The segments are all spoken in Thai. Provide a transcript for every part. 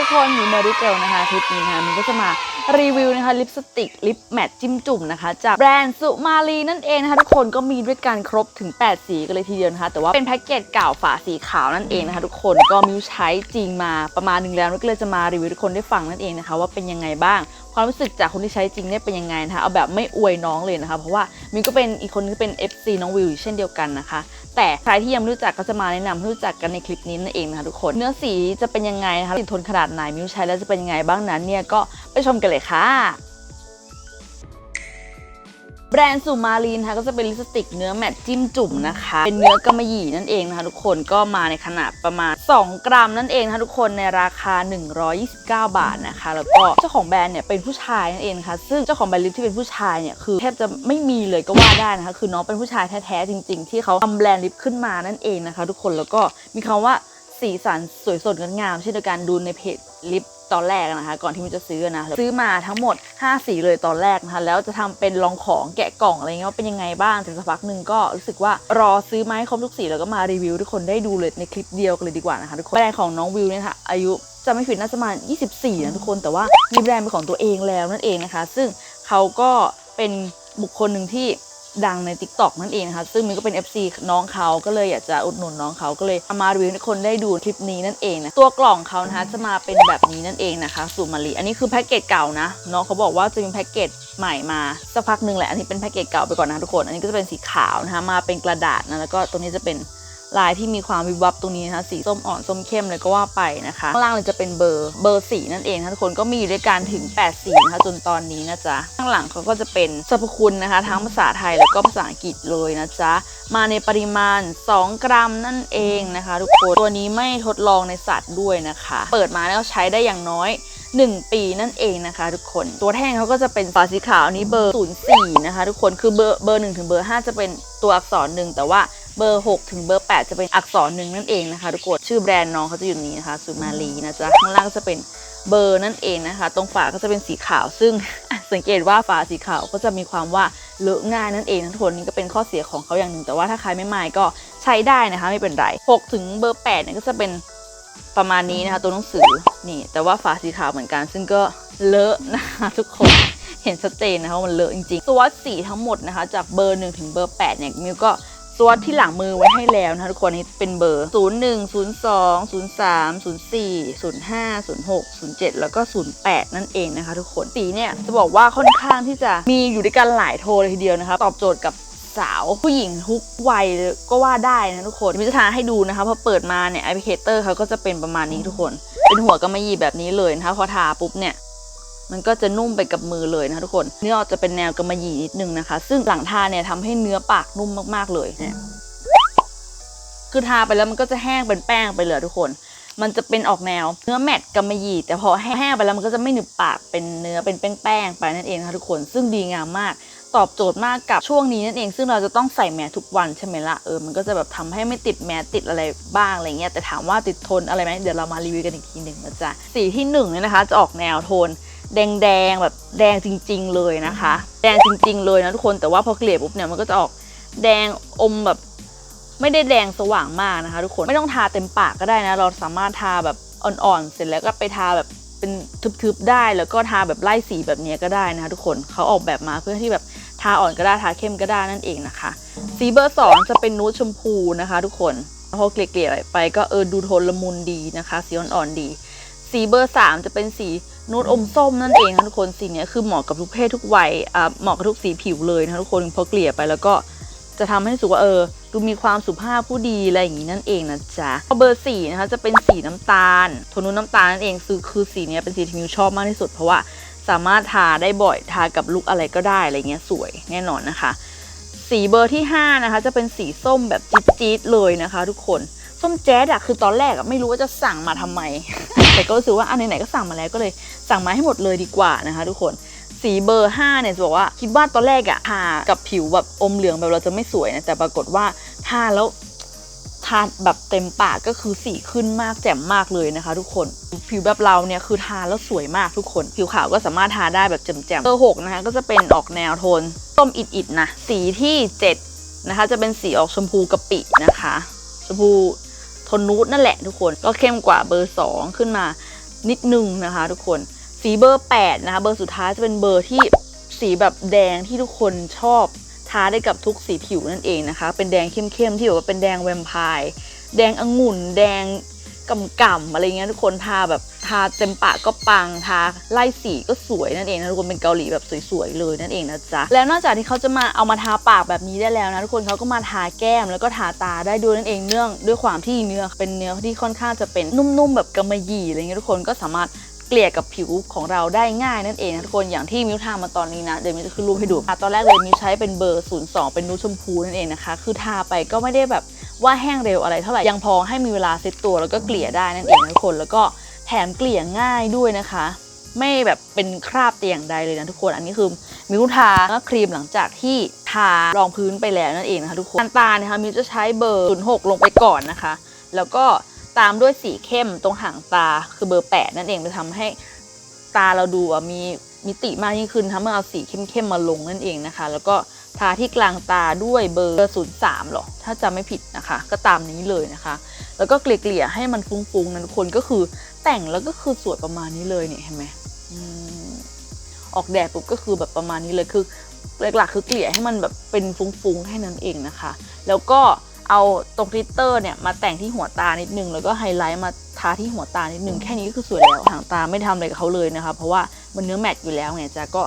ทุกคนหนูเนอร์ดิเกิลนะคะคลิปนี้นะคะมันก็จะมา รีวิวนะคะลิปสติกลิปแมทจิ้มจุ่มนะคะ จากแบรนด์สุมาลีนั่นเองนะคะทุกคนก็มีด้วยกันครบถึง 8 สีกันเลยทีเดียวนะคะ แต่ว่าเป็นแพ็กเกจเก่าฝาสีขาวนั่นเองนะคะ ทุกคนก็มิวใช้จริงมาประมาณหนึงแล้วก็เลยจะมารีวิวทุกคนได้ฟังนั่นเองนะคะว่าเป็นยังไงบ้างความรู้สึกจากคนที่ใช้จริงเนี่ยเป็นยังไงนะคะเอาแบบไม่อวยน้องเลยนะคะเพราะว่ามิวก็เป็นอีกคนนึงที่เป็น FC น้องวิวเช่นเดียวกันนะคะ แต่ใครที่ยังไม่รู้จักก็จะมาแนะนำให้รู้จักกันในคลิปนี้นั่นเองนะคะทุกคน เนื้อสีจะเป็นยังไงนะคะติดทนขนาดไหนมิวใช้แล้วจะเป็นยังไงบ้างนั้นเนี่ยก็ ไปชมกันเลยค่ะแบรนด์สุมาลีนนะคะก็จะเป็นลิปสติกเนื้อแมตจิ้มจุ่มนะคะ เป็นเนื้อกำมะหยี่นั่นเองนะคะ ทุกคนก็มาในขนาดประมาณ 2 กรัมนั่นเองนะคะทุกคนในราคา 129 บาทนะคะ แล้วก็เจ้าของแบรนด์เนี่ยเป็นผู้ชายนั่นเองนะคะซึ่งเจ้าของแบรนด์ลิปที่เป็นผู้ชายเนี่ยคือแทบจะไม่มีเลยก็ว่าได้นะคะ คือน้องเป็นผู้ชายแท้ๆจริง ๆ ที่เขาทำแบรนด์ลิปขึ้นมานั่นเองนะคะ ทุกคนแล้วก็มีคำว่าสีสันสวยสดงดงามเช่นเดียวกันดูในเพจ ลิปตอนแรกนะคะ ก่อนที่มันจะซื้อนะซื้อมาทั้งหมด 5 สีเลยตอนแรกนะคะ แล้วจะทำเป็นลองของแกะกล่องอะไรเงี้ยว่าเป็นยังไงบ้างแต่สักพักหนึ่งก็รู้สึกว่ารอซื้อมาให้ครบทุกสีแล้วก็มารีวิวทุกคนได้ดูเลยในคลิปเดียวกันเลยดีกว่านะคะทุกคนแบรนด์ของน้องวิวเนี่ยค่ะอายุจะไม่ผิดน่าจะมา 24 นะทุกคนแต่ว่ามีแบรนด์เป็นของตัวเองแล้วนั่นเองนะคะ ซึ่งเขาก็เป็นบุคคลหนึ่งที่ ดังใน t ิ k t o k นั่นเองนะคะซึ่งมินก็เป็น FC น้องเขาก็เลยอยากจะอุดหนุนน้องเขาก็เลยเอามารีวิวให้ทุกคนได้ดูคลิปนี้นั่นเองนะตัวกล่องเขานะคะจะมาเป็นแบบนี้นั่นเองนะคะสูมารีอันนี้คือแพ็กเกจเก่านะน้องเขาบอกว่าจะมีแพ็กเกจใหม่มาสักพักหนึ่งแหละอันนี้เป็นแพ็กเกจเก่าไปก่อนนะทุกคน อันนี้ก็จะเป็นสีขาวนะคะมาเป็นกระดาษนะแล้วก็ตรงนี้จะเป็น ลายที่มีความวิบวับตรงนี้นะคะสีส้มอ่อนส้มเข้มเลยก็ว่าไปนะคะข้างล่างเลยจะเป็นเบอร์เบอร์สีนั่นเองทุกคนก็มีอยู่ด้วยกันถึง 8 สีนะคะจนตอนนี้นะจ๊ะข้างหลังเขาก็จะเป็นสรรพคุณนะคะ ทั้งภาษาไทยแล้วก็ภาษาอังกฤษเลยนะจ๊ะมาในปริมาณ 2 กรัมนั่นเองนะคะทุกคนตัวนี้ไม่ทดลองในสัตว์ด้วยนะคะ เปิดมาแล้วใช้ได้อย่างน้อย 1 ปีนั่นเองนะคะ ทุกคนตัวแท่งเขาก็จะเป็นฝาสีขาวอันนี้เบอร์ 04 นะคะ ทุกคนคือเบอร์เบอร์1ถึงเบอร์ 5 จะเป็นตัวอักษรหนึ่งแต่ว่า เบอร์ 6 ถึงเบอร์ 8 จะเป็นอักษรหนึ่งนั่นเองนะคะทุกคนชื่อแบรนด์น้องเขาจะอยู่นี้นะคะสุมาลีนะจ๊ะข้างล่างก็จะเป็นเบอร์นั่นเองนะคะ ตรงฝาก็จะเป็นสีขาว ซึ่งสังเกตว่าฝาสีขาวก็จะมีความว่าเลอะง่ายนั่นเองทุกคนนี่ก็เป็นข้อเสียของเขาอย่างหนึ่ง แต่ว่าถ้าใครไม่หมายก็ใช้ได้นะคะไม่เป็นไร6ถึงเบอร์8เนี่ยก็จะเป็นประมาณนี้นะคะตัวหนังสือนี่ แต่ว่าฝาสีขาวเหมือนกัน ซึ่งก็เลอะนะคะทุกคนเห็นชัดเจนนะคะมันเลอะจริงๆ ตัวสีทั้งหมดนะคะ จากเบอร์1ถึงเบอร์8เนี่ยมิวก็ สวที่หลังมือไว้ให้แล้วนะคะทุกคนนี่เป็นเบอร์ 0 1 0 2 0 3 0 4 0 5 0 6 0 7 แล้วก็ 08 นั่นเองนะคะ ทุกคนสีเนี่ยจะบอกว่าค่อนข้างที่จะมีอยู่ด้วยกันหลายโทนเลยทีเดียวนะคะ ตอบโจทย์กับสาว ผู้หญิงทุกวัยก็ว่าได้นะทุกคนมิจะทาให้ดูนะคะพอเปิดมาเนี่ยแอปพลิเคเตอร์เขาก็จะเป็นประมาณนี้ทุกคน เป็นหัวกำมะหยี่แบบนี้เลยนะคะพอทาปุ๊บเนี่ย มันก็จะนุ่มไปกับมือเลยนะคะทุกคน เนื้อจะเป็นแนวกำมะหยี่นิดนึงนะคะ ซึ่งหลังทาเนี่ยทำให้เนื้อปากนุ่มมากๆเลยเนี่ยคือทาไปแล้วมันก็จะแห้งเป็นแป้งไปเลยทุกคน มันจะเป็นออกแนวเนื้อแมตต์กำมะหยี่แต่พอแห้งไปแล้วมันก็จะไม่หนึบปากเป็นเนื้อเป็นแป้งๆไปนั่นเองนะคะทุกคน ซึ่งดีงามมากตอบโจทย์มากกับช่วงนี้นั่นเอง ซึ่งเราจะต้องใส่แมสทุกวันใช่ไหมละ่ะเออมันก็จะแบบทำให้ไม่ติดแมสติดอะไรบ้างอะไรเงี้ยแต่ถามว่าติดทนอะไรไหมเดี๋ยวเรามารีวิวกันอีกทีหนึ่งนะจ๊ะสีที่หนึ่งเนี่ยนะคะ จะออกแนวโทน แดงๆแบบแดงจริง ๆ เลยนะคะ แดงจริง ๆ เลยนะทุกคนแต่ว่าพอเกลี่ยปุ๊บเนี่ยมันก็จะออกแดงอมแบบไม่ได้แดงสว่างมากนะคะ ทุกคนไม่ต้องทาเต็มปากก็ได้นะ เราสามารถทาแบบอ่อนๆเสร็จแล้วก็ไปทาแบบเป็นทึบๆได้ แล้วก็ทาแบบไล่สีแบบนี้ก็ได้นะคะ ทุกคนเขาออกแบบมาเพื่อที่แบบทาอ่อนก็ได้ทาเข้มก็ได้นั่นเองนะคะ สีเบอร์สองจะเป็นนูดชมพูนะคะ ทุกคนพอเกลี่ยๆไปก็เออดูโทนละมุนดีนะคะ สีอ่อนๆดี สีเบอร์สามจะเป็นสี นูดอมส้มนั่นเองนะทุกคนสีนี้คือเหมาะกับทุกเพศทุกวัยอ่าเหมาะกับทุกสีผิวเลยนะทุกคนพอเกลี่ยไปแล้วก็จะทำให้รู้สึกว่าเออ ดูมีความสุภาพผู้ดีอะไรอย่างนี้นั่นเองนะจ๊ะพอเบอร์สี่นะคะจะเป็นสีน้ำตาลโทนูนน้ำตาลนั่นเองคือคือสีนี้เป็นสีที่มิวชอบมากที่สุด เพราะว่าสามารถทาได้บ่อยทากับลุคอะไรก็ได้อะไรเงี้ยสวยแน่นอนนะคะ สีเบอร์ที่ห้านะคะจะเป็นสีส้มแบบจี๊ดๆเลยนะคะ ทุกคน ส้มแจ๊ดอะคือตอนแรกอะไม่รู้ว่าจะสั่งมาทำไม แต่ก็รู้สึกว่าอันไหนๆก็สั่งมาแล้วก็เลยสั่งมาให้หมดเลยดีกว่านะคะ ทุกคนสีเบอร์5เนี่ยจะบอกว่าคิดว่าตอนแรกอะทากับผิวแบบอมเหลืองแบบเราจะไม่สวยนะแต่ปรากฏว่าทาแล้วทาแบบเต็มปากก็คือสีขึ้นมากแจ่มมากเลยนะคะ ทุกคนผิวแบบเราเนี่ยคือทาแล้วสวยมากทุกคน ผิวขาวก็สามารถทาได้แบบแจ่มๆเบอร์6นะคะก็จะเป็นออกแนวโทนส้มอิดๆนะสีที่ 7 นะคะ จะเป็นสีออกชมพูกะปินะคะชมพู คนนูดนั่นแหละทุกคนก็เข้มกว่าเบอร์ 2 ขึ้นมานิดนึงนะคะ ทุกคนสีเบอร์ 8 นะคะ เบอร์สุดท้ายจะเป็นเบอร์ที่สีแบบแดงที่ทุกคนชอบทาได้กับทุกสีผิวนั่นเองนะคะ เป็นแดงเข้มๆที่แบบว่าเป็นแดงแวมไพร์แดงองุ่น แดงก่ำๆอะไรเงี้ยทุกคนทาแบบ ทาเต็มปากก็ปังทาไล่สีก็สวยนั่นเองนะทุกคนเป็นเกาหลีแบบสวยๆเลยนั่นเองนะจ๊ะแล้วนอกจากที่เขาจะมาเอามาทาปากแบบนี้ได้แล้วนะทุกคนเขาก็มาทาแก้มแล้วก็ทาตาได้ด้วยนั่นเองเนื่องด้วยความที่เนื้อเป็นเนื้อที่ค่อนข้างจะเป็นนุ่มๆแบบกำมะหยี่อะไรเงี้ยทุกคนก็สามารถเกลี่ยกับผิวของเราได้ง่ายนั่นเองนะทุกคนอย่างที่มิวทามาตอนนี้นะเดี๋ยวมิวจะขึ้นรูปให้ดูตอนแรกเลยมิวใช้เป็นเบอร์ 02 เป็นนูชมพูนั่นเองนะคะ คือทาไปก็ไม่ได้แบบว่าแห้งเร็วอะไรเท่าไหร่ยังพอให้มีเวลาเซ็ตตัวแล้วก็เกลี่ยได้นั่นเองนะทุกคนแล้วก็ มเกลี่ยง่ายด้วยนะคะ ไม่แบบเป็นคราบเตียงใดเลยนะทุกคนอันนี้คือมิวทาแล้วก็ครีมหลังจากที่ทารองพื้นไปแล้วนั่นเองนะคะทุกคนาตานะคะมิวจะใช้เบอร์ 06 ลงไปก่อนนะคะ แล้วก็ตามด้วยสีเข้มตรงหางตาคือเบอร์ 8 นั่นเองจะทำให้ตาเราดูมีมิติมากยิ่งขึ้นถ้าเมื่อเอาสีเข้มๆมาลงนั่นเองนะคะ แล้วก็ทาที่กลางตาด้วยเบอร์ 03หรอ ถ้าจำไม่ผิดนะคะ ก็ตามนี้เลยนะคะ แล้วก็เกลี่ยๆให้มันฟุ้งๆนะทุกคนก็คือ แต่งแล้วก็คือสวยประมาณนี้เลยเนี่ยเห็นไหมออกแดดปุ๊บก็คือแบบประมาณนี้เลยคือหลักๆคือเกลี่ยให้มันแบบเป็นฟุ้งๆให้นั้นเองนะคะ แล้วก็เอาตรงกลิตเตอร์เนี่ยมาแต่งที่หัวตานิดนึง แล้วก็ไฮไลท์มาทาที่หัวตานิดนึงแค่นี้ก็คือสวยแล้วหางตาไม่ทำอะไรกับเขาเลยนะคะ เพราะว่ามันเนื้อแมตต์อยู่แล้วไงจ้ะก็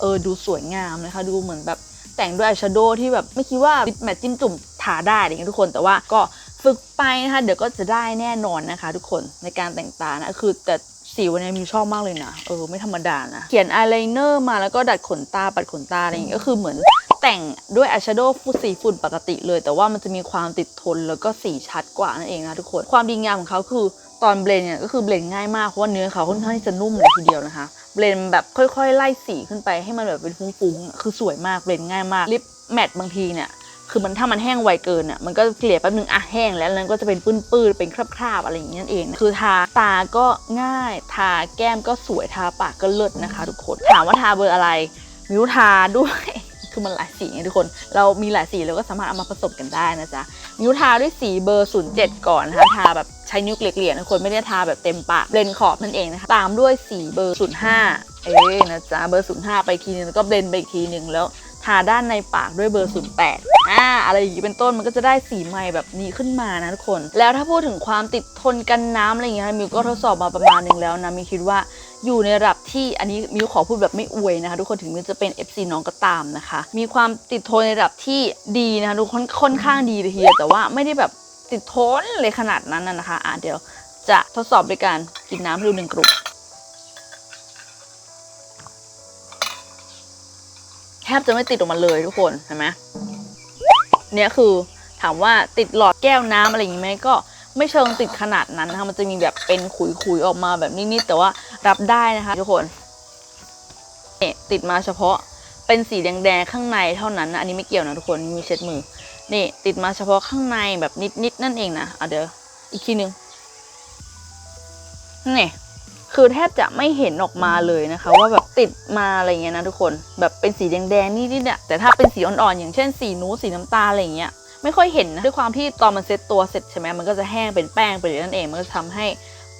เออดูสวยงามนะคะ ดูเหมือนแบบแต่งด้วยอายแชโดว์ที่แบบไม่คิดว่าแมตต์จิ้มจุ่มทาได้อะไรเงี้ยทุกคนแต่ว่าก็ ฝึกไปนะคะเดี๋ยวก็จะได้แน่นอนนะคะ ทุกคนในการแต่งตานะคือแต่สีวันนี้มิวชอบมากเลยนะเออไม่ธรรมดานะ เขียนอายไลเนอร์มาแล้วก็ดัดขนตาปัดขนตาอะไรอย่างเงี้ยก็คือเหมือนแต่งด้วยอายแชโดว์ฟูสีฝุ่นปกติเลย แต่ว่ามันจะมีความติดทนแล้วก็สีชัดกว่านั่นเองนะทุกคนความดีงามของเขาคือตอนเบลนเนี่ยก็คือเบลนง่ายมากเพราะว่าเนื้อเขาค่อนข้างที่จะนุ่มเลยทีเดียวนะคะ เบลนแบบค่อยๆ ไล่สีขึ้นไปให้มันแบบเป็นฟุ้งๆคือสวยมากเบลนง่ายมากลิปแมตต์บางทีเนี่ย คือมันถ้ามันแห้งไวเกินอะมันก็เกลี่ยแป๊บนึงอะแห้งแล้วแล้วนั้นก็จะเป็นปื้นๆเป็นคราบๆอะไรอย่างเงี้ยนั่นเอง คือทาตาก็ง่ายทาแก้มก็สวยทาปากก็เลิศนะคะ ทุกคนถามว่าทาเบอร์อะไรมิวทาด้วยคือมันหลายสีไงทุกคน เรามีหลายสีเราก็สามารถเอามาผสมกันได้นะจ๊ะมิวทาด้วยสีเบอร์ 07 ก่อนนะคะทาแบบใช้นิ้วเกลี่ยๆนะคนไม่ได้ทาแบบเต็มปากเบลนขอบนั่นเองนะคะตามด้วยสีเบอร์ 05 เอ้ยนะจ๊ะเบอร์ 05 ไปทีนึงแล้วก็เบลนไปอีกทีนึงแล้ว ทาด้านในปากด้วยเบอร์ 08อ่าอะไรอย่างนี้เป็นต้นมันก็จะได้สีใหม่แบบนี้ขึ้นมานะทุกคน แล้วถ้าพูดถึงความติดทนกันน้ำอะไรอย่างเงี้ยมิวก็ทดสอบมาประมาณหนึงแล้วนะมิวคิดว่าอยู่ในระดับที่อันนี้มิวขอพูดแบบไม่อวยนะคะทุกคนถึงมิวจะเป็น FC น้องก็ตามนะคะ มีความติดทนในระดับที่ดีนะคะทุกคนค่อนข้างดีเลยทีเดียวแต่ว่าไม่ได้แบบติดทนเลยขนาดนั้นนะนะคะอ่าเดี๋ยวจะทดสอบด้วยการกินน้ำให้ดูหนึ่งกลุ่ม บจะไม่ติดออกมาเลยทุกคนเห็นไหมเนี่ยคือถามว่าติดหลอดแก้วน้ำอะไรอย่างงี้ไหมก็ไม่เชิงติดขนาดนั้นนะคะมันจะมีแบบเป็นขุยๆออกมาแบบนิดๆแต่ว่ารับได้นะคะทุกคนเนี่ยติดมาเฉพาะเป็นสีแดงๆข้างในเท่านั้นนะอันนี้ไม่เกี่ยวนะทุกคนมีเช็ดมือนี่ติดมาเฉพาะข้างในแบบนิดๆนั่นเองนะอะเดี๋ยวอีกทีหนึงนี่ คือแทบจะไม่เห็นออกมาเลยนะคะ ว่าแบบติดมาอะไรเงี้ยนะทุกคนแบบเป็นสีแดงๆนี่นี่เนี่ยแต่ถ้าเป็นสีอ่อนๆอย่างเช่นสีนูดสีน้ำตาลอะไรเงี้ยไม่ค่อยเห็นนะด้วยความที่ตอนมันเซ็ตตัวเสร็จใช่ไหมมันก็จะแห้งเป็นแป้งไปเลยนั่นเองมันก็จะทำให้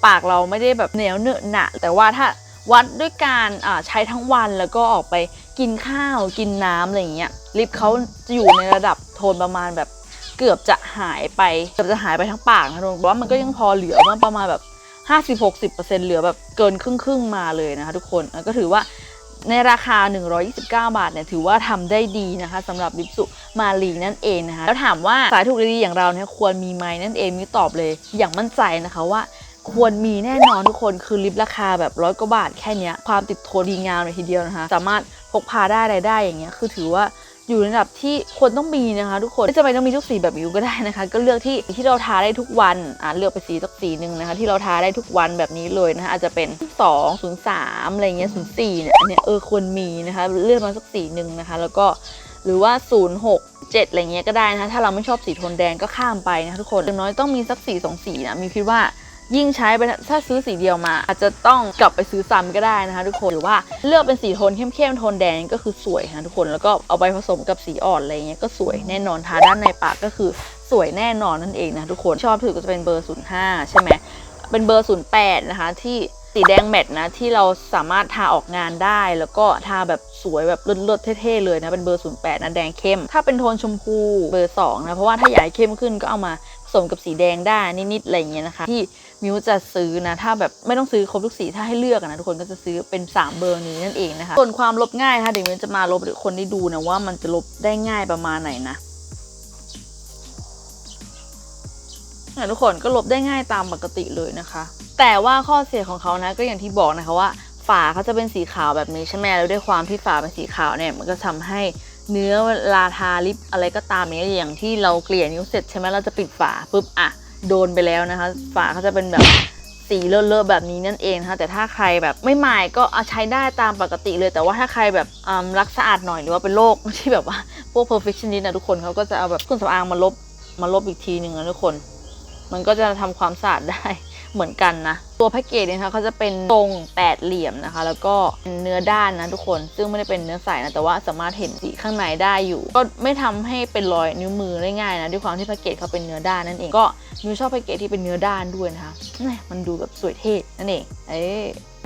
ปากเราไม่ได้แบบเหนียวเนอะหนะแต่ว่าถ้าวัดด้วยการอ่าใช้ทั้งวันแล้วก็ออกไปกินข้าวกินน้ำอะไรเงี้ยลิปเขาจะอยู่ในระดับโทนประมาณแบบเกือบจะหายไปเกือบจะหายไปทั้งปากนะทุกคนแต่ว่ามันก็ยังพอเหลือมันประมาณแบบ 50-60%เซ็นต์เหลือแบบเกินครึ่งครึ่งมาเลยนะคะทุกคนก็ถือว่าในราคา 129 บาทเนี่ยถือว่าทำได้ดีนะคะสำหรับลิปสุมาลีนั่นเองนะคะแล้วถามว่าสายถูกดีๆอย่างเราเนี่ยควรมีไหมนั่นเองมิตอบเลยอย่างมั่นใจนะคะว่าควรมีแน่นอนทุกคนคือลิปราคาแบบร้อยกว่าบาทแค่นี้ความติดทนดีงามเลยทีเดียวนะคะ สามารถพกพาได้อะไรได้อย่างเงี้ยคือถือว่า อยู่ในระดับที่ควรต้องมีนะคะทุกคนไม่จำเป็นต้องมีทุกสีแบบมิวก็ได้นะคะ ก็เลือกที่ที่เราทาได้ทุกวันอ่าเลือกไปสีสักสีหนึ่งนะคะ ที่เราทาได้ทุกวันแบบนี้เลยนะคะอาจจะเป็น 2 0 3อะไรเงี้ย04เนี่ยอันเนี้ยเออควรมีนะคะ เลือกมาสักสีหนึ่งนะคะ แล้วก็หรือว่า 06 7อะไรเงี้ยก็ได้นะคะถ้าเราไม่ชอบสีโทนแดงก็ข้ามไปนะคะทุกคนอย่างน้อยต้องมีสักสีสองสีนะมิวคิดว่า ยิ่งใช้ไปถ้าซื้อสีเดียวมา อาจจะต้องกลับไปซื้อซ้ำก็ได้นะคะทุกคนหรือว่าเลือกเป็นสีโทนเข้มๆโทนแดงก็คือสวยนะทุกคนแล้วก็เอาไปผสมกับสีอ่อนอะไรเงี้ยก็สวยแน่นอนทาด้านในปากก็คือสวยแน่นอนนั่นเองนะทุกคนชอบถือก็จะเป็นเบอร์ 05 ใช่ไหมเป็นเบอร์ 08 นะคะที่ สีแดงแมตต์นะที่เราสามารถทาออกงานได้ แล้วก็ทาแบบสวยแบบเลิศๆเท่ๆเลยนะเป็นเบอร์ 08นะแดงเข้ม ถ้าเป็นโทนชมพูเบอร์2นะเพราะว่าถ้าอยากให้เข้มขึ้นก็เอามาผสมกับสีแดงได้นิดๆอะไรอย่างเงี้ยนะคะ ที่มิวจะซื้อนะ ถ้าแบบไม่ต้องซื้อครบทุกสีถ้าให้เลือกนะทุกคนก็จะซื้อเป็น 3 เบอร์นี้นั่นเองนะคะส่วนความลบง่ายนะคะเดี๋ยวมิวจะมาลบห้ทุกคนได้ดูนะว่ามันจะลบได้ง่ายประมาณไหนนะทุกคนก็ลบได้ง่ายตามปกติเลยนะคะ แต่ว่าข้อเสียของเขานะก็อย่างที่บอกนะคะว่าฝาเขาจะเป็นสีขาวแบบนี้ใช่ไหมแล้วด้วยความที่ฝาเป็นสีขาวเนี่ยมันก็ทำให้เนื้อเวลาทาลิปอะไรก็ตามเนี้ยอย่างที่เราเกลี่ยนิ้วเสร็จใช่ไหมเราจะปิดฝาปุ๊บอะโดนไปแล้วนะคะ ฝาเขาจะเป็นแบบสีเลอะๆแบบนี้นั่นเองนะคะแต่ถ้าใครแบบไม่หมายก็เอาใช้ได้ตามปกติเลย แต่ว่าถ้าใครแบบรักสะอาดหน่อยหรือว่าเป็นโรคที่แบบว่าพวก perfectionist นะทุกคนเขาก็จะเอาแบบเครื่องสำอางมาลบมาลบอีกทีหนึ่งนะทุกคน มันก็จะทำความสะอาดได้ เหมือนกันนะ ตัวแพ็กเกจเนี่ยนะคะเขาจะเป็นทรงแปดเหลี่ยมนะคะ แล้วก็เนื้อด้านนะทุกคน ซึ่งไม่ได้เป็นเนื้อใสนะแต่ว่าสามารถเห็นสีข้างในได้อยู่ ก็ไม่ทำให้เป็นรอยนิ้วมือได้ง่ายนะด้วยความที่แพ็กเกจเขาเป็นเนื้อด้านนั่นเองก็มิวชอบแพ็กเกจที่เป็นเนื้อด้านด้วยนะคะมันดูแบบสวยเท่นั่นเองเอ๊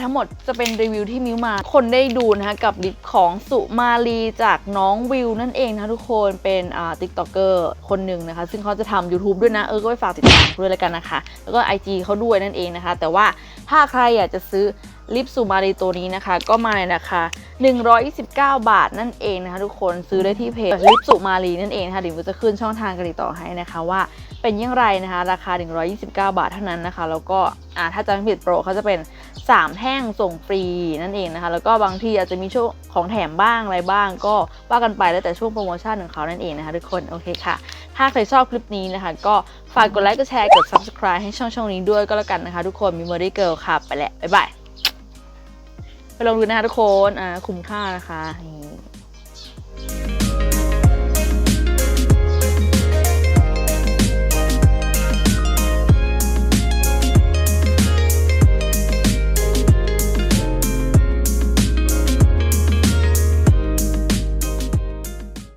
ทั้งหมดจะเป็นรีวิวที่มิวมา คนได้ดูนะคะกับลิปของสุมาลีจากน้องวิวนั่นเองนะทุกคนเป็นอ่าติ๊กต็อกเกอร์คนหนึ่งนะคะ ซึ่งเขาจะทำ YouTube ด้วยนะ เออก็ไปฝากติดตามด้วยแล้วกันนะคะ แล้วก็ IG เขาด้วยนั่นเองนะคะ แต่ว่าถ้าใครอยากจะซื้อลิปสุมาลีตัวนี้นะคะ ก็มาในราคา 129 บาทนั่นเองนะคะ ทุกคนซื้อได้ที่เพจลิปสุมาลีนั่นเองนะคะเดี๋ยวมิวจะขึ้นช่องทางการติดต่อให้นะคะว่าเป็นอยังไรนะคะ ราคา 129 บาทเท่านั้นนะคะ แล้วก็อ่าถ้าจำไม่ผิดโปรเขาจะเป็น 3 แท่งส่งฟรีนั่นเองนะคะ แล้วก็บางทีอาจจะมีช่วงของแถมบ้างอะไรบ้าง ก็ว่ากันไปแล้วแต่ช่วงโปรโมชั่นของเขานั่นเองนะคะ ทุกคนโอเคค่ะ ถ้าใครชอบคลิปนี้นะคะ ก็ฝากกดไลค์กดแชร์กด subscribe ให้ช่องช่องนี้ด้วยก็แล้วกันนะคะ ทุกคนมี m o r y Girl ค่ะ ไปแล้วบ๊ายบายไปลองดูนะคะทุกคนอ่าคุ้มค่านะคะนี่